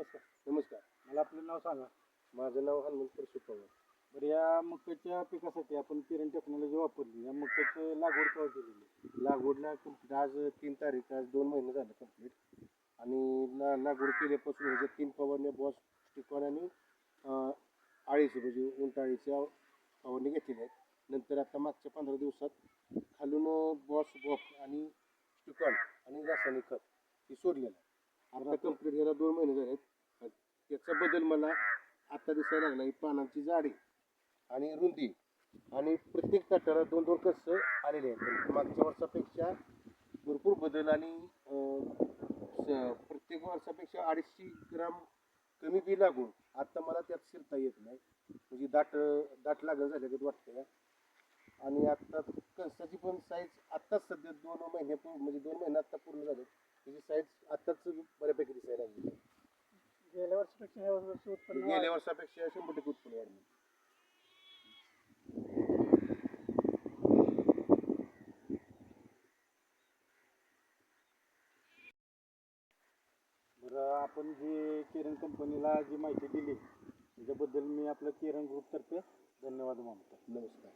नमस्कार. नमस्कार. मला आपलं नाव सांगा. माझं नाव हनुमंत परशु पवार बरं या मक्याच्या पिकासाठी आपण किरण टेक्नॉलॉजी वापरली. या मक्याचं लागवड केव्हा केलेली लागवडला कंप्लीट आज तीन तारीख आज दोन महिने झाले कंप्लीट आणि ला लागवड केल्यापासून ह्याच्या तीन फवारण्या बॉस स्टिकॉन आणि आळीची म्हणजे उंट आळीच्या फवारणी घेतलेल्या आहेत नंतर आता मागच्या पंधरा दिवसात खालून बॉस बॉक आणि स्टिकॉन आणि रासायनिक खत हे सोडलेलं आहे. आता कंप्लीट ह्याला दोन महिने बदल मला आता दिसायला लागला ही पानांची जाडी आणि रुंदी. आणि प्रत्येक ताटाला दोन दोन कस आलेले आहेत. म्हणजे मागच्या वर्षापेक्षा भरपूर बदल आणि स- प्रत्येक वर्षापेक्षा अडीचशे ग्राम कमी बी लागून आता मला त्यात शिरता येत नाही. म्हणजे दाट दाट लागण झाल्यागत वाटतं आणि आता कणसाची पण साईज आत्ताच सध्या दोन महिने म्हणजे दोन महिने आत्ता पूर्ण झाले. त्याची साईज आत्ताच बऱ्यापैकी दिसायला लागली. वर्षीपेक्षा ह्या वर्षी उत्पन्न गेल्या वर्षापेक्षा शंभर टक्के उत्पन्न वाढलं. बरं आपण जी किरण कंपनीला जी माहिती दिली त्याच्याबद्दल मी आपलं किरण ग्रुपतर्फे धन्यवाद मानतो. नमस्कार.